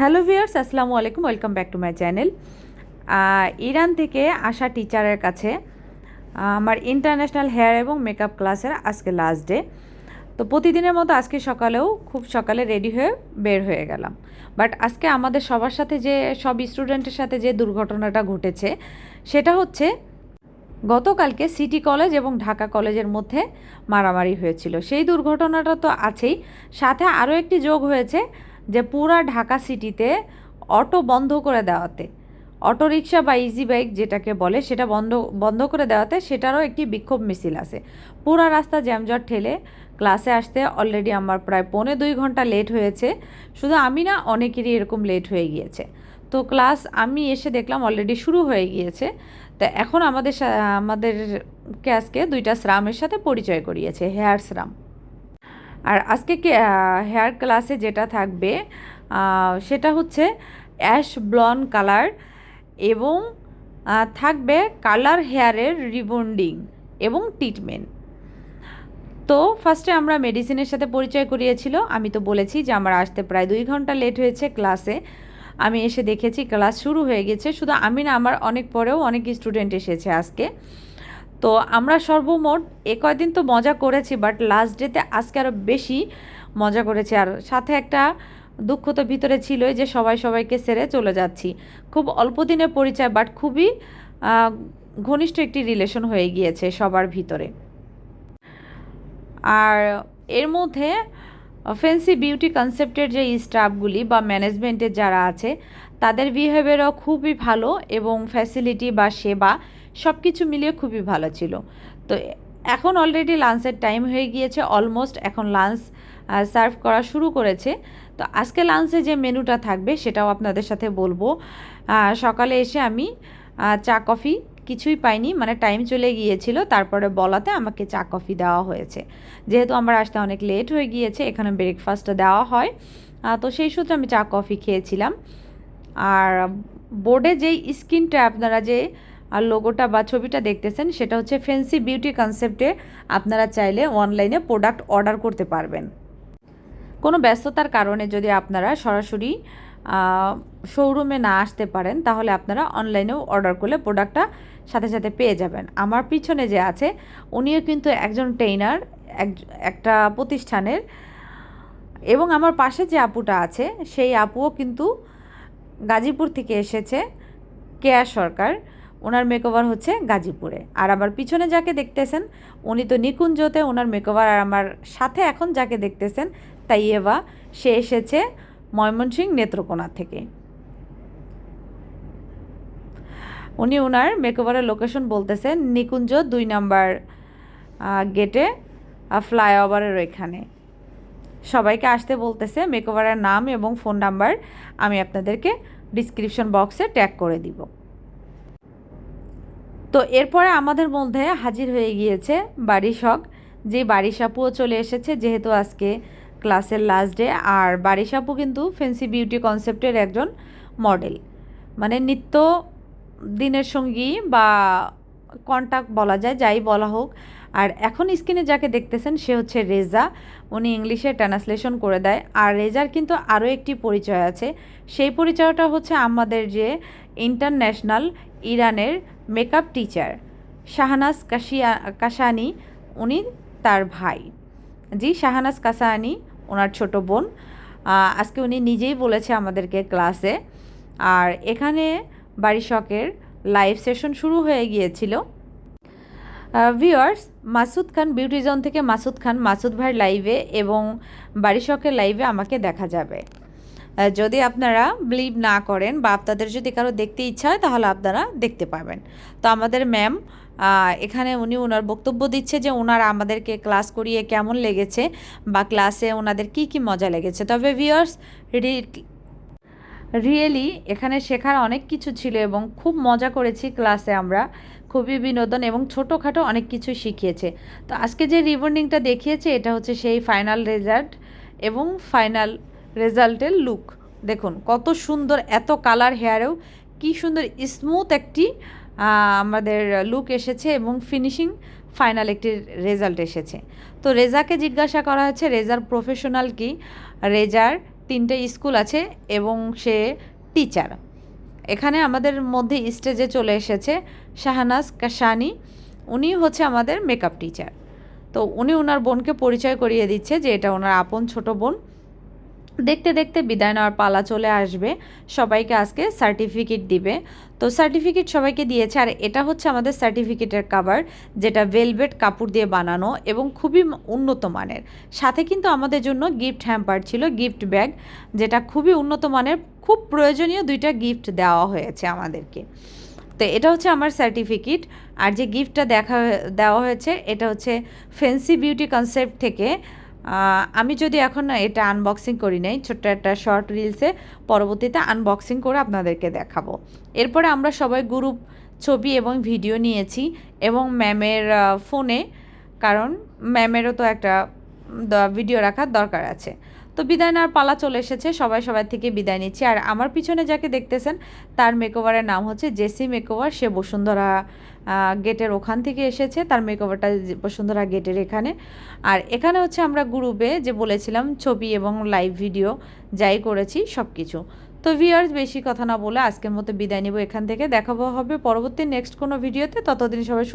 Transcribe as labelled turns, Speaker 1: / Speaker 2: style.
Speaker 1: Hello viewers আসসালামু আলাইকুম, welcome back to my channel. Iran থেকে আসা টিচারের কাছে আমার ইন্টারন্যাশনাল হেয়ার এবং মেকআপ ক্লাসের আজকে লাস্ট ডে তো প্রতিদিনের মতো আজকে সকালেও খুব সকালে রেডি হয়ে বের হয়ে গেলাম। বাট আজকে আমাদের সবার সাথে যে, সব স্টুডেন্টের সাথে যে দুর্ঘটনাটা ঘটেছে, সেটা হচ্ছে গতকালকে সিটি কলেজ এবং ঢাকা কলেজের মধ্যে মারামারি হয়েছিল। সেই দুর্ঘটনাটা তো আছেই, সাথে আরও একটি যোগ হয়েছে যে পুরা ঢাকা সিটিতে অটো বন্ধ করে দেওয়াতে, অটো রিক্সা বা ইজি বাইক যেটাকে বলে, সেটা বন্ধ বন্ধ করে দেওয়াতে সেটারও একটি বিক্ষোভ মিছিল আছে। পুরা রাস্তা জ্যামজট ঠেলে ক্লাসে আসতে অলরেডি আমার প্রায় পৌনে দুই ঘণ্টা লেট হয়েছে। শুধু আমি না, অনেকেরই এরকম লেট হয়ে গিয়েছে। তো ক্লাস আমি এসে দেখলাম অলরেডি শুরু হয়ে গিয়েছে। তা এখন আমাদের আমাদেরকে আজকে দুইটা স্রামের সাথে পরিচয় করিয়েছে, হেয়ার স্রাম আর আজকে হেয়ার ক্লাসে যেটা থাকবে সেটা হচ্ছে অ্যাশ ব্লন কালার এবং থাকবে কালার হেয়ারের রিবন্ডিং এবং ট্রিটমেন্ট তো ফার্স্টে আমরা মেডিসিনের সাথে পরিচয় করিয়েছিল। আমি তো বলেছি যে আমার আসতে প্রায় দুই ঘণ্টা লেট হয়েছে ক্লাসে আমি এসে দেখেছি ক্লাস শুরু হয়ে গেছে। শুধু আমি না, আমার অনেক পরেও অনেক স্টুডেন্ট এসেছে আজকে। তো আমরা সর্বমোট এ কয়দিন তো মজা করেছি বাট লাস্ট ডেতে আজকে আরও বেশি মজা করেছি। আর সাথে একটা দুঃখ তো ভিতরে ছিলই যে সবাই সবাইকে সেরে চলে যাচ্ছি। খুব অল্প দিনের পরিচয় বাট খুবই ঘনিষ্ঠ একটি রিলেশন হয়ে গিয়েছে সবার ভিতরে। আর এর মধ্যে ফেন্সি বিউটি কনসেপ্টের যে স্টাফগুলি বা ম্যানেজমেন্টের যারা আছে, তাদের বিহেভিয়ারও খুবই ভালো এবং ফ্যাসিলিটি বা সেবা সব কিছু মিলিয়ে খুবই ভালো ছিল। তো এখন অলরেডি লাঞ্চের টাইম হয়ে গিয়েছে অলমোস্ট এখন লাঞ্চ সার্ভ করা শুরু করেছে। তো আজকে লাঞ্চে যে মেনুটা থাকবে সেটাও আপনাদের সাথে বলব। সকালে এসে আমি চা, কফি কিছুই পাইনি মানে টাইম চলে গিয়েছিল, তারপরে বলাতে আমাকে চা, কফি দেওয়া হয়েছে। যেহেতু আমার আসতে অনেক লেট হয়ে গিয়েছে, এখানে ব্রেকফাস্টটা দেওয়া হয়। তো সেই সূত্রে আমি চা, কফি খেয়েছিলাম। আর বোর্ডে যেই স্ক্রিনটা আপনারা যে আর লোগোটা বা ছবিটা দেখতেছেন, সেটা হচ্ছে ফেন্সি বিউটি কনসেপ্টে আপনারা চাইলে অনলাইনে প্রোডাক্ট অর্ডার করতে পারবেন। কোনো ব্যস্ততার কারণে যদি আপনারা সরাসরি শোরুমে না আসতে পারেন, তাহলে আপনারা অনলাইনেও অর্ডার করলে প্রোডাক্টটা সাথে সাথে পেয়ে যাবেন। আমার পিছনে যে আছে, উনিও কিন্তু একজন ট্রেনার এক, একটা প্রতিষ্ঠানের। এবং আমার পাশে যে আপুটা আছে, সেই আপুও কিন্তু গাজীপুর থেকে এসেছে কেয়া সরকার। ওনার মেকওভার হচ্ছে গাজীপুরে। আর আমার পিছনে যাকে দেখতেছেন, উনি তো নিকুঞ্জতে ওনার মেকওভার আর আমার সাথে এখন যাকে দেখতেছেন, তাইয়েবা, সে এসেছে ময়মনসিংহ নেত্রকোনা থেকে। উনি ওনার মেকওভারের লোকেশন বলতেছেন নিকুঞ্জ দুই নাম্বার গেটে ফ্লাইওভারের ওইখানে। সবাইকে আসতে বলতেছে মেকওভারের নাম এবং ফোন নাম্বার আমি আপনাদেরকে ডিসক্রিপশন বক্সে ট্যাগ করে দিব। তো এরপরে আমাদের মধ্যে হাজির হয়ে গিয়েছে বারিশক যে বারিশাপুও চলে এসেছে, যেহেতু আজকে ক্লাসের লাস্ট ডে আর বারিশাপু কিন্তু ফেন্সি বিউটি কনসেপ্টের একজন মডেল মানে নিত্য দিনের সঙ্গী বা কন্টাক্ট বলা যায়, যাই বলা হোক। আর এখন স্ক্রিনে যাকে দেখতেছেন, সে হচ্ছে রেজা। উনি ইংলিশে ট্রান্সলেশন করে দেয়। আর রেজার কিন্তু আরও একটি পরিচয় আছে। সেই পরিচয়টা হচ্ছে আমাদের যে ইন্টারন্যাশনাল ইরানের মেকআপ টিচার শাহনাজ কাশিয়া কাশানি উনি তার ভাই। জি, শাহনাজ কাসানি, ওনার ছোট বোন। আজকে উনি নিজেই বলেছে আমাদেরকে ক্লাসে। আর এখানে বারিশকের লাইভ সেশন শুরু হয়ে গিয়েছিল। Viewers Masud Khan beauty zone থেকে মাসুদ খান, মাসুদ ভাইয়ের লাইভে এবং বারিশকের লাইভে আমাকে দেখা যাবে। যদি আপনারা বিলিভ না করেন বা আপনাদের যদি কারও দেখতে ইচ্ছা হয়, তাহলে আপনারা দেখতে পাবেন তো আমাদের ম্যাম এখানে উনি ওনার বক্তব্য দিচ্ছে যে ওনারা আমাদেরকে ক্লাস করিয়ে কেমন লেগেছে বা ক্লাসে ওনাদের কি কি মজা লেগেছে। তবে ভিউয়ার্স রিয়েলি এখানে শেখার অনেক কিছু ছিল এবং খুব মজা করেছি ক্লাসে আমরা। খুবই বিনোদন এবং ছোটোখাটো অনেক কিছু শিখিয়েছে। তো আজকে যে রিবন্ডিংটা দেখিয়েছে, এটা হচ্ছে সেই ফাইনাল রেজাল্ট এবং ফাইনাল রেজাল্টের লুক। দেখুন, কত সুন্দর, এত কালার হেয়ারেও কি সুন্দর, স্মুথ একটি আমাদের লুক এসেছে এবং ফিনিশিং ফাইনাল একটি রেজাল্ট এসেছে। তো রেজাকে জিজ্ঞাসা করা হয়েছে, রেজার প্রফেশনাল কি? রেজার তিনটে স্কুল আছে এবং সে টিচার। এখানে আমাদের মধ্যে স্টেজে চলে এসেছে শাহানাজ কাশানি উনি হচ্ছে আমাদের মেকআপ টিচার। তো উনি ওনার বোনকে পরিচয় করিয়ে দিচ্ছে যে এটা ওনার আপন ছোট বোন। দেখতে দেখতে বিদায় নেওয়ার পালা চলে আসবে। সবাইকে আজকে সার্টিফিকেট দিবে। তো সার্টিফিকেট সবাইকে দিয়েছে। আর এটা হচ্ছে আমাদের সার্টিফিকেটের কাভার যেটা ভেলভেট কাপড় দিয়ে বানানো এবং খুবই উন্নত মানের। সাথে কিন্তু আমাদের জন্য গিফট হ্যাম্পার ছিল গিফট ব্যাগ যেটা খুবই উন্নত মানের, খুব প্রয়োজনীয় দুইটা গিফট দেওয়া হয়েছে আমাদেরকে। তো এটা হচ্ছে আমার সার্টিফিকেট আর যে গিফটটা দেখা, দেওয়া হয়েছে, এটা হচ্ছে ফেন্সি বিউটি কনসেপ্ট থেকে আমি যদি এখন এটা আনবক্সিং করি নাই, ছোট্ট একটা শর্ট রিলসে পরবর্তীতে আনবক্সিং করে আপনাদেরকে দেখাবো। এরপরে আমরা সবাই গ্রুপ ছবি এবং ভিডিও নিয়েছি এবং ম্যামের ফোনে কারণ ম্যামেরও তো একটা ভিডিও রাখার দরকার আছে। তো বিদায় নেওয়ার পালা চলে এসেছে, সবাই সবাই থেকে বিদায় নিচ্ছি। আর আমার পিছনে যাকে দেখতেছেন, তার মেকওভারের নাম হচ্ছে জেসি মেকওভার সে বসুন্ধরা গেটের ওখান থেকে এসেছে, তার মেকওভারটা বসুন্ধরা গেটের এখানে। আর এখানে হচ্ছে আমরা গ্রুপে যে বলেছিলাম, ছবি এবং লাইভ ভিডিও যাই করেছি সব কিছু তো ভিউয়ার্স বেশি কথা না বলে আজকের মতো বিদায় নিব এখান থেকে। দেখাবো হবে পরবর্তী নেক্সট কোনো ভিডিওতে ততদিন সবাই